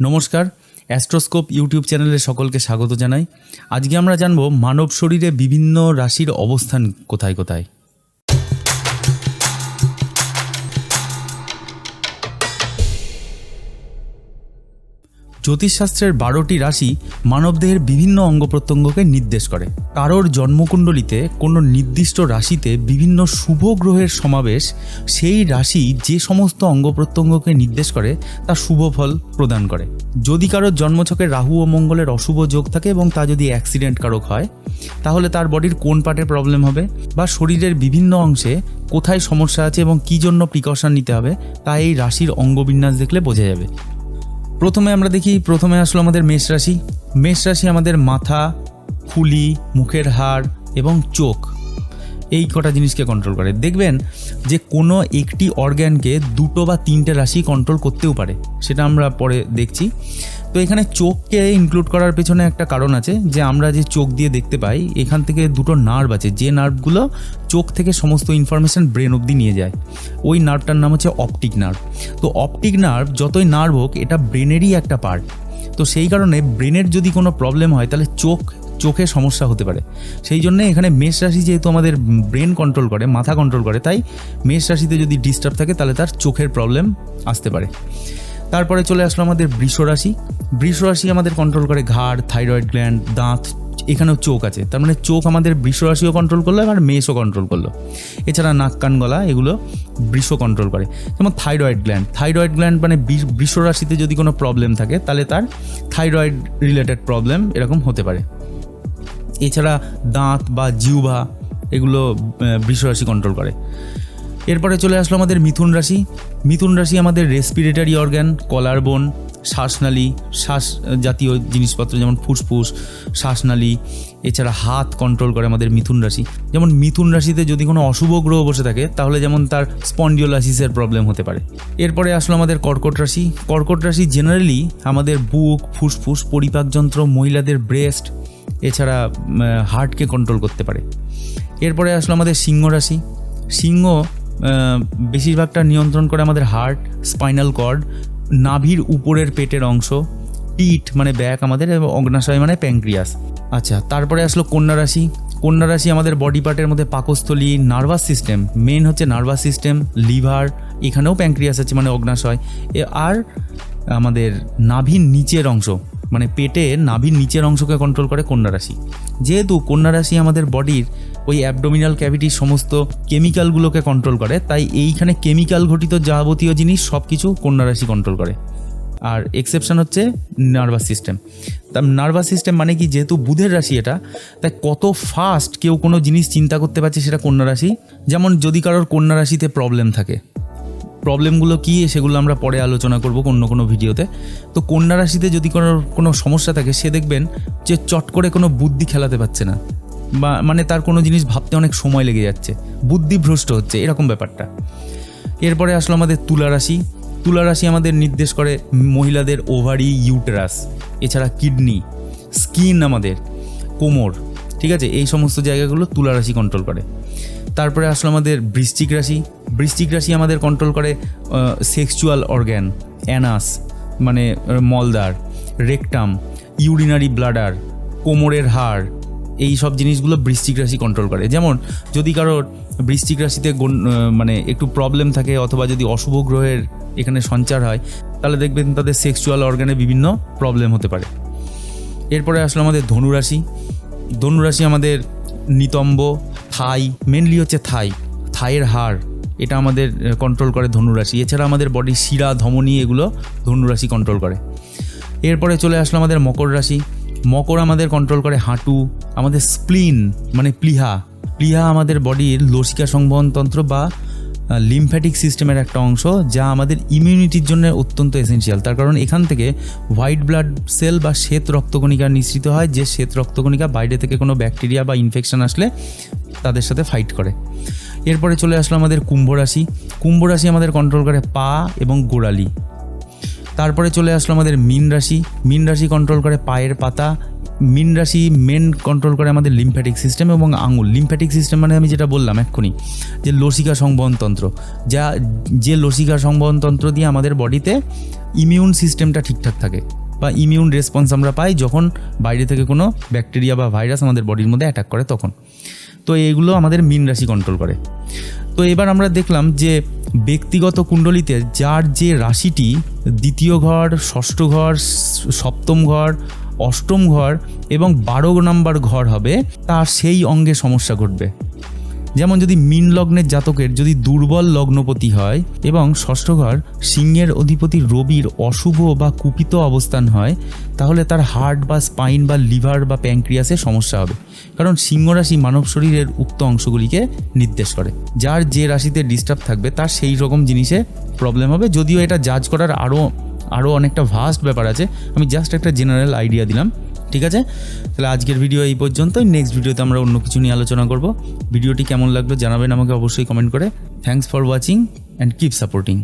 নমস্কার, অ্যাস্ট্রোস্কোপ ইউটিউব চ্যানেলে সকলকে স্বাগত জানাই। আজকে আমরা জানব মানব শরীরে বিভিন্ন রাশির অবস্থান কোথায় কোথায়। জ্যোতিষশাস্ত্রের বারোটি রাশি মানবদেহের বিভিন্ন অঙ্গ প্রত্যঙ্গকে নির্দেশ করে। কারোর জন্মকুণ্ডলিতে কোনো নির্দিষ্ট রাশিতে বিভিন্ন শুভ গ্রহের সমাবেশ, সেই রাশি যে সমস্ত অঙ্গ প্রত্যঙ্গকে নির্দেশ করে, তা শুভ ফল প্রদান করে। যদি কারোর জন্মছকে রাহু ও মঙ্গলের অশুভ যোগ থাকে এবং তা যদি অ্যাক্সিডেন্ট কারক হয়, তাহলে তার বডির কোন পার্টে প্রবলেম হবে বা শরীরের বিভিন্ন অংশে কোথায় সমস্যা আছে এবং কী জন্য প্রিকশন নিতে হবে, তা এই রাশির অঙ্গবিন্যাস দেখলে বোঝা যাবে। প্রথমে আমরা দেখি, প্রথমে আসলো আমাদের মেষ রাশি। মেষ রাশি আমাদের মাথা, খুলি, মুখের হাড় এবং চোখ। এই কটা জিনিসকে কন্ট্রোল করে। দেখবেন যে কোনো একটি অর্গ্যানকে দুটো বা তিনটে রাশি কন্ট্রোল করতেও পারে। সেটা আমরা পরে দেখছি। তো এখানে চোখকে ইনক্লুড করার পেছনে একটা কারণ আছে যে আমরা যে চোখ দিয়ে দেখতে পাই, এখান থেকে দুটো নার্ভ আছে। যে নার্ভগুলো চোখ থেকে সমস্ত ইনফরমেশন ব্রেন অবধি নিয়ে যায়, ওই নার্ভটার নাম হচ্ছে অপটিক নার্ভ তো অপটিক নার্ভ যতই নার্ভ হোক, এটা ব্রেনেরই একটা পার্ট তো সেই কারণে ব্রেনের যদি কোনো প্রবলেম হয়, তাহলে চোখ, চোখে সমস্যা হতে পারে। সেই জন্য এখানে মেষ রাশি যেহেতু আমাদের ব্রেন কন্ট্রোল করে, মাথা কন্ট্রোল করে, তাই মেষ রাশিতে যদি ডিস্টার্ব থাকে, তাহলে তার চোখের প্রবলেম আসতে পারে। তারপরে চলে আসলো আমাদের বৃষ রাশি। বৃষ রাশি আমাদের কন্ট্রোল করে ঘাড় থাইরয়েড গ্ল্যান্ড দাঁত, এখানেও চোখ আছে। তার মানে চোখ আমাদের বৃষ রাশিও কন্ট্রোল করল আর মেষও কন্ট্রোল করল। এছাড়া নাক, কান, গলা এগুলো বৃষ কন্ট্রোল করে। যেমন থাইরয়েড গ্ল্যান্ড থাইরয়েড গ্ল্যান্ড মানে বৃষ- বৃষ রাশিতে যদি কোনো প্রবলেম থাকে, তাহলে তার থাইরয়েড রিলেটেড প্রবলেম এরকম হতে পারে। এছাড়া দাঁত বা জিউভা এগুলো বৃষ রাশি কন্ট্রোল করে। এরপরে চলে আসলো আমাদের মিথুন রাশি। মিথুন রাশি আমাদের রেসপিরেটরি অর্গ্যান কলার বোন, শ্বাসনালী, শ্বাস জাতীয় জিনিসপত্র যেমন ফুসফুস, শ্বাসনালী, এছাড়া হাত কন্ট্রোল করে আমাদের মিথুন রাশি। যেমন মিথুন রাশিতে যদি কোনো অশুভ গ্রহ বসে থাকে, তাহলে যেমন তার স্পন্ডিওলাসিসের প্রবলেম হতে পারে। এরপরে আসলো আমাদের কর্কট রাশি। কর্কট রাশি জেনারেলি আমাদের বুক, ফুসফুস পরিপাকযন্ত্র মহিলাদের ব্রেস্ট এছাড়া হার্টকে কন্ট্রোল করতে পারে। এরপরে আসলো আমাদের সিংহ রাশি। সিংহ বেশিরভাগটা নিয়ন্ত্রণ করে আমাদের হার্ট, স্পাইনাল কর্ড, নাভির উপরের পেটের অংশ, পিঠ মানে ব্যাক আমাদের অগ্নাশয় মানে প্যাঙ্ক্রিয়াস আচ্ছা তারপরে আসলো কন্যা রাশি। কন্যা রাশি আমাদের বডি পার্টের মধ্যে পাকস্থলী নার্ভাস সিস্টেম মেন হচ্ছে নার্ভাস সিস্টেম লিভার এখানেও প্যাঙ্ক্রিয়াস আছে মানে অগ্নাশয়। আর আমাদের নাভির নিচের অংশ মানে পেটে নাভির নিচের অংশকে কন্ট্রোল করে কন্যা রাশি। যেহেতু কন্যা রাশি আমাদের বডির ওই অ্যাবডোমিনাল ক্যাভিটির সমস্ত কেমিক্যালগুলোকে কন্ট্রোল করে, তাই এইখানে কেমিক্যাল ঘটিত যাবতীয় জিনিস সব কিছু কন্যা রাশি কন্ট্রোল করে। আর এক্সেপশন হচ্ছে নার্ভাস সিস্টেম তা নার্ভাস সিস্টেম মানে কি? যেহেতু বুধের রাশি এটা, তাই কত ফাস্ট কেউ কোনো জিনিস চিন্তা করতে পারছে সেটা কন্যা রাশি। যেমন যদি কারোর কন্যা রাশিতে প্রবলেম থাকে প্রবলেমগুলো কী, সেগুলো আমরা পরে আলোচনা করব অন্য কোনো ভিডিওতে। তো কন্যা রাশিতে যদি কোনো কোনো সমস্যা থাকে, সে দেখবেন যে চট করে কোনো বুদ্ধি খেলাতে পারছে না। বা মানে তার কোনো জিনিস ভাবতে অনেক সময় লেগে যাচ্ছে। বুদ্ধি ভ্রষ্ট হচ্ছে, এরকম ব্যাপারটা। এরপরে আসলো আমাদের তুলা রাশি। তুলা রাশি আমাদের নির্দেশ করে মহিলাদের ওভারি ইউটেরাস, এছাড়া কিডনি, স্কিন আমাদের, কোমর, ঠিক আছে? এই সমস্ত জায়গাগুলো তুলা রাশি কন্ট্রোল করে। তারপরে আসলো আমাদের বৃশ্চিক রাশি। বৃশ্চিক রাশি আমাদের কন্ট্রোল করে সেক্সুয়াল অর্গ্যান অ্যানাস মানে মলদার রেকটাম ইউরিনারি ব্লাডার কোমরের হাড়, এই সব জিনিসগুলো বৃশ্চিক রাশি কন্ট্রোল করে। যেমন, যদি কারোর বৃশ্চিক রাশিতে মানে একটু প্রবলেম থাকে অথবা যদি অশুভ গ্রহের এখানে সঞ্চার হয়, তাহলে দেখবেন তাদের সেক্সুয়াল অর্গানে বিভিন্ন প্রবলেম হতে পারে। এরপরে আসলো আমাদের ধনুরাশি ধনুরাশি আমাদের নিতম্ব থাই মেনলি হচ্ছে থাই, থাইয়ের হাড়, এটা আমাদের কন্ট্রোল করে ধনুরাশি। এছাড়া আমাদের বডির শিরা, ধমনী, এগুলো ধনুরাশি কন্ট্রোল করে। এরপরে চলে আসলো আমাদের মকর রাশি। মকর আমাদের কন্ট্রোল করে হাঁটু, আমাদের স্প্লিন মানে প্লিহা। প্লিহা আমাদের বডির লসিকা সংবহন তন্ত্র বা লিম্ফ্যাটিক সিস্টেমের একটা অংশ, যা আমাদের ইমিউনিটির জন্য অত্যন্ত এসেনশিয়াল তার কারণ এখান থেকে হোয়াইট ব্লাড সেল বা শ্বেত রক্তকণিকা নিঃসৃত হয়, যে শ্বেত রক্তকণিকা বাইরে থেকে কোনো ব্যাকটেরিয়া বা ইনফেকশন আসলে তাদের সাথে ফাইট করে। এরপরে চলে আসলো আমাদের কুম্ভ রাশি। কুম্ভ রাশি আমাদের কন্ট্রোল করে পা এবং গোড়ালি। তারপরে চলে আসলো আমাদের মিন রাশি। মিন রাশি কন্ট্রোল করে পায়ের পাতা। মিন রাশি মেন কন্ট্রোল করে আমাদের লিম্ফ্যাটিক সিস্টেম এবং আঙুল। লিম্ফ্যাটিক সিস্টেম মানে আমি যেটা বললাম এক্ষুনি, যে লসিকা সংবহন তন্ত্র। যা, যে লসিকা সংবহন তন্ত্র দিয়ে আমাদের বডিতে ইমিউন সিস্টেমটা ঠিকঠাক থাকে বা ইমিউন রেসপন্স আমরা পাই যখন বাইরে থেকে কোনো ব্যাকটেরিয়া বা ভাইরাস আমাদের বডির মধ্যে অ্যাটাক করে তখন। তো এগুলো আমাদের মিন রাশি কন্ট্রোল করে। তো এবার আমরা দেখলাম যে ব্যক্তিগত কুণ্ডলিতে যার যে রাশিটি দ্বিতীয় ঘর, ষষ্ঠ ঘর, সপ্তম ঘর, অষ্টম ঘর এবং বারো নম্বর ঘর হবে, তার সেই অঙ্গে সমস্যা ঘটবে। যেমন যদি মিন লগ্নের জাতকের যদি দুর্বল লগ্নপতি হয় এবং ষষ্ঠ ঘর সিংহের অধিপতি রবির অশুভ বা কুপিত অবস্থান হয়, তাহলে তার হার্ট বা স্পাইন বা লিভার বা প্যাঙ্ক্রিয়াসের সমস্যা হবে। কারণ সিংহ রাশি মানব শরীরের উক্ত অংশগুলিকে নির্দেশ করে। যার যে রাশিতে ডিস্টার্ব থাকবে, তার সেই রকম জিনিসে প্রবলেম হবে। যদিও এটা জাজ করার আরও আরও অনেকটা ভাস্ট ব্যাপার আছে। আমি জাস্ট একটা জেনারেল আইডিয়া দিলাম। ঠিক আছে? তাহলে আজকের ভিডিও এই পর্যন্তই। নেক্সট ভিডিওতে আমরা অন্য কিছু নিয়ে আলোচনা করব। ভিডিওটি কেমন লাগল জানাবেন আমাকে অবশ্যই কমেন্ট করে। Thanks for watching and keep supporting